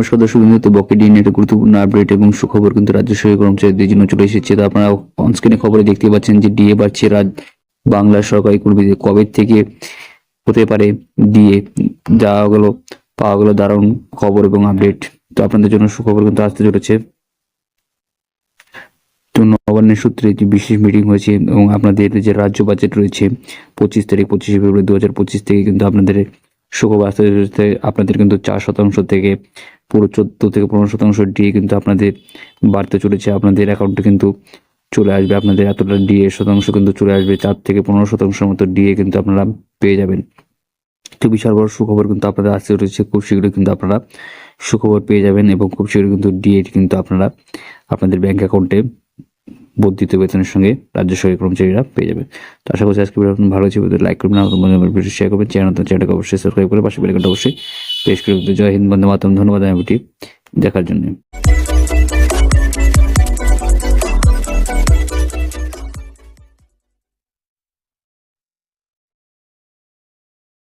নমস্কার দর্শক বিন্দু তো বকেট গুরুত্বপূর্ণ আপডেট এবং সুখবর কিন্তু রাজ্য সরকারি কর্মচারীদের জন্য চলে এসেছে। তো আপনারা অনস্ক্রিনে খবরে দেখতে পাচ্ছেন যে ডিএ বাড়ছে রাজ, বাংলা সরকারি কর্মীদের কবে থেকে হতে পারে ডিএ। যাওয়া গেল, পাওয়া গেল দারুণ খবর এবং আপডেট। তো আপনাদের জন্য সুখবর কিন্তু আসতে চলেছে। তো নবান্নের সূত্রে একটি বিশেষ মিটিং হয়েছে এবং আপনাদের যে রাজ্য বাজেট রয়েছে পঁচিশ তারিখ, পঁচিশে ফেব্রুয়ারি দু হাজার পঁচিশ থেকে কিন্তু আপনাদের সুখবর আসতে আপনাদের কিন্তু চার শতাংশ থেকে পুরো চোদ্দ থেকে পনেরো শতাংশ ডিএ কিন্তু আপনাদের বাড়তে চলেছে। আপনাদের অ্যাকাউন্টে কিন্তু চলে আসবে। আপনাদের এতটা ডিএ শতাংশ কিন্তু চলে আসবে। চার থেকে পনেরো শতাংশের মতো ডিএ কিন্তু আপনারা পেয়ে যাবেন। তো বিশাল বড় সুখবর কিন্তু আপনাদের আসতে চলেছে। খুব শীঘ্রই কিন্তু আপনারা সুখবর পেয়ে যাবেন এবং খুব শীঘ্রই কিন্তু ডিএ কিন্তু আপনারা আপনাদের ব্যাংক অ্যাকাউন্টে বর্ধিত বেতনের সঙ্গে রাজ্য সরকারি কর্মচারীরা পেয়ে যাবে তো আশা করছি আজকে ভিডিও ভালো হয়েছে লাইক করবেন আর তোমাদের ভিডিও শেয়ার করবেন। চ্যানেল চ্যানেলকে অবশ্যই সাবস্ক্রাইব করে পাশে বেলাইকনটা অবশ্যই প্রেস করে। জয় হিন্দ বন্ধু মাতম ধন্যবাদ আমি দেখার জন্য।